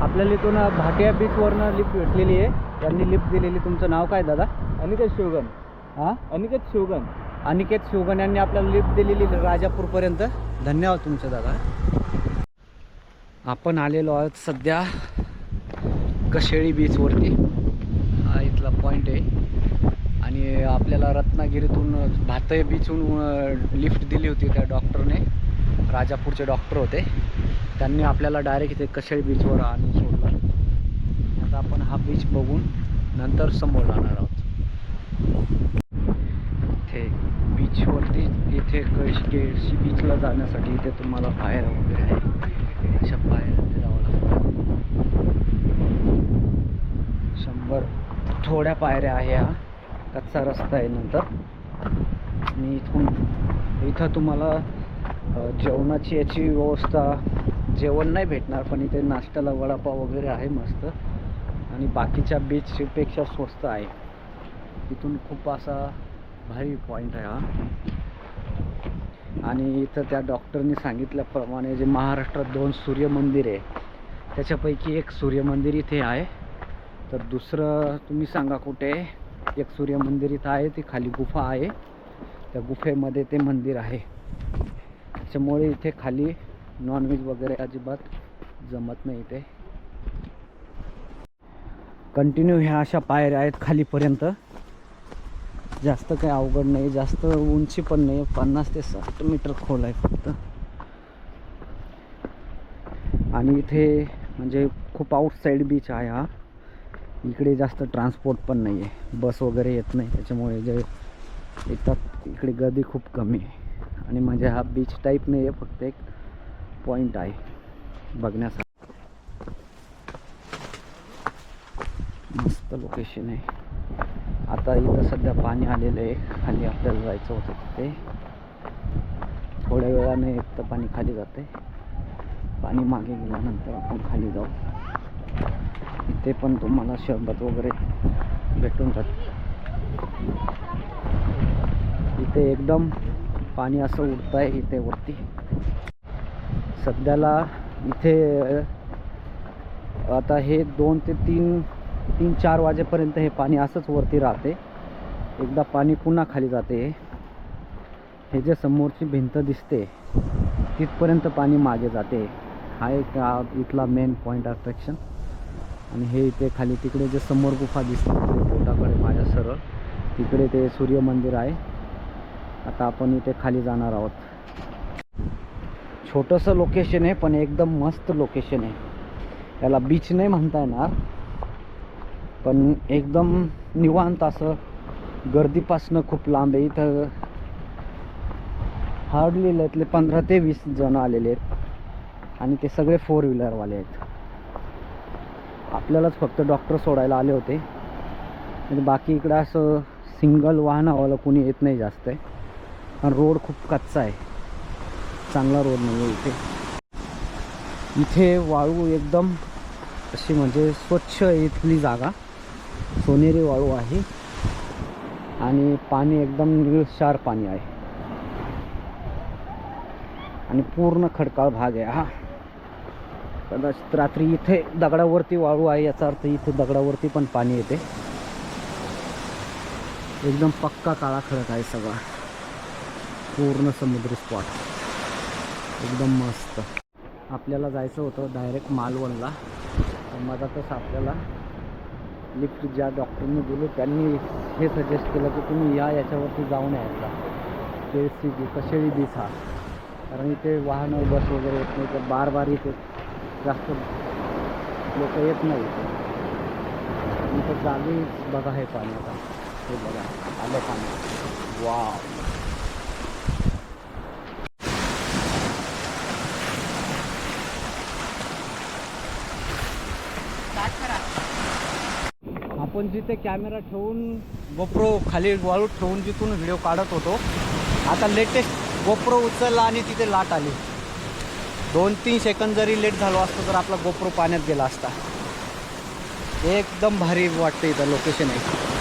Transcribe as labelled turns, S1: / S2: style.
S1: आपल्याला इथून भाटिया बीचवरनं लिफ्ट भेटलेली आहे. त्यांनी लिफ्ट दिलेली. तुमचं नाव काय दादा?
S2: अनिकेत शिवगण
S1: हां?
S2: अनिकेत शिवगण
S1: अनिकेत शिवगण यांनी आपल्याला लिफ्ट दिलेली राजापूरपर्यंत. धन्यवाद तुमचं दादा. आपण आलेलो आहोत सध्या कशेळी बीचवरती हा इथला पॉईंट आहे. आणि आपल्याला रत्नागिरीतून भातय बीचहून लिफ्ट दिली होती त्या डॉक्टरने राजापूरचे डॉक्टर होते. त्यांनी आपल्याला डायरेक्ट इथे कशेळ बीचवर आणून सोडलं. आता आपण हा बीच बघून नंतर समोर जाणार आहोत. इथे बीचवरती इथे केळशी बीचला जाण्यासाठी इथे तुम्हाला बाहेर वगैरे आहे. अशा बाहेर इथे जावं लागतं. शंभर थोड्या पायऱ्या आहे हा. कच्चा रस्ता आहे नंतर. मी इथून इथं तुम्हाला जेवणाची याची व्यवस्था जेवण नाही भेटणार पण इथे नाश्त्याला वडापाव वगैरे आहे मस्त. आणि बाकीच्या बीचपेक्षा स्वस्त आहे. इथून खूप असा भारी पॉईंट आहे हा. आणि इथं त्या डॉक्टरनी सांगितल्याप्रमाणे जे महाराष्ट्रात दोन सूर्यमंदिर आहे त्याच्यापैकी एक सूर्यमंदिर इथे आहे. तर दुसरं तुम्ही सांगा कुठे? एक सूर्यमंदिर इथं आहे ती खाली गुफा आहे. त्या गुफेमध्ये ते मंदिर आहे. त्याच्यामुळे इथे खाली नॉनव्हेज वगैरे अजिबात जमत नाही इथे. कंटिन्यू ह्या अशा पायऱ्या आहेत खालीपर्यंत. जास्त काही अवघड नाही जास्त उंची पण नाही पन्नास ते साठ मीटर खोल आहे फक्त. आणि इथे म्हणजे खूप आउटसाईड बीच आहे हा. इकडे जास्त ट्रान्सपोर्ट पण नाही आहे बस वगैरे येत नाही त्याच्यामुळे जे येतात इकडे गर्दी खूप कमी आहे. आणि म्हणजे हा बीच टाईप नाही आहे फक्त एक. पॉईंट आहे. बघण्यासाठी मस्त लोकेशन आहे. आता इथं सध्या पाणी आलेलं आहे. खाली आपल्याला जायचं होतं तिथे. थोड्या वेळाने एक तर पाणी खाली जाते पाणी मागे गेल्यानंतर आपण खाली जाऊ. इथे पण तुम्हाला शरबत वगैरे भेटून जात. इथे एकदम पाणी असं उडत आहे इथे वरती. सध्याला इथे आता हे दोन ते तीन तीन चार वाजेपर्यंत हे पाणी असंच वरती राहते. एकदा पाणी पुन्हा खाली जाते हे. जे समोरची भिंत दिसते तिथपर्यंत पाणी मागे जाते. हा एक इथला मेन पॉईंट अट्रॅक्शन आणि हे इथे खाली तिकडे जे समोर गुफा दिसते तिकडे पोटाकडे माझ्या सरळ तिकडे ते सूर्य मंदिर आहे. आता आपण इथे खाली जाणार आहोत. छोटंसं लोकेशन आहे पण एकदम मस्त लोकेशन आहे. याला बीच नाही म्हणता येणार पण एकदम निवांत असं गर्दीपासनं खूप लांब आहे. इथं हार्डली यातले पंधरा ते वीस जण आलेले आहेत. आणि ते सगळे फोर व्हीलरवाले आहेत. आपल्यालाच फक्त डॉक्टर सोडायला आले होते. म्हणजे बाकी इकडं असं सिंगल वाहनावाला कोणी येत नाही जास्त आहे. कारण रोड खूप कच्चा आहे. चांगला रोड नाही आहे इथे. इथे वाळू एकदम अशी म्हणजे स्वच्छ इथली जागा. सोनेरी वाळू आहे. आणि पाणी एकदम निळशार पाणी आहे. आणि पूर्ण खडकाळ भाग आहे हा. कदाचित रात्री इथे दगडावरती वाळू आहे याचा अर्थ इथे दगडावरती पण पाणी येते. एकदम पक्का काळा खडक आहे सगळा. पूर्ण समुद्री स्पॉट एकदम मस्त. आपल्याला जायचं होतं डायरेक्ट मालवणला. तर मधातच आपल्याला लिफ्ट ज्या डॉक्टरनी दिली त्यांनी हे सजेस्ट केलं की तुम्ही या याच्यावरती जाऊन यायचा. केळसी बी कशेळी बीच हा कारण इथे वाहनं बस वगैरे येत नाही तर बार बार इथे जास्त लोक येत नाही इथं. जागी बघा हे पाण्याचा आता. हे बघा आलं पाणी. वा आपण जिथे कॅमेरा ठेवून गोप्रो खाली वाळू ठेवून जिथून व्हिडिओ काढत होतो. आता लेटेस्ट गोप्रो उचलला आणि तिथे लाट आली. दोन तीन सेकंद जरी लेट झालो असतो तर आपला गोप्रो पाण्यात गेला असता. एकदम भारी वाटतं इथं लोकेशन आहे.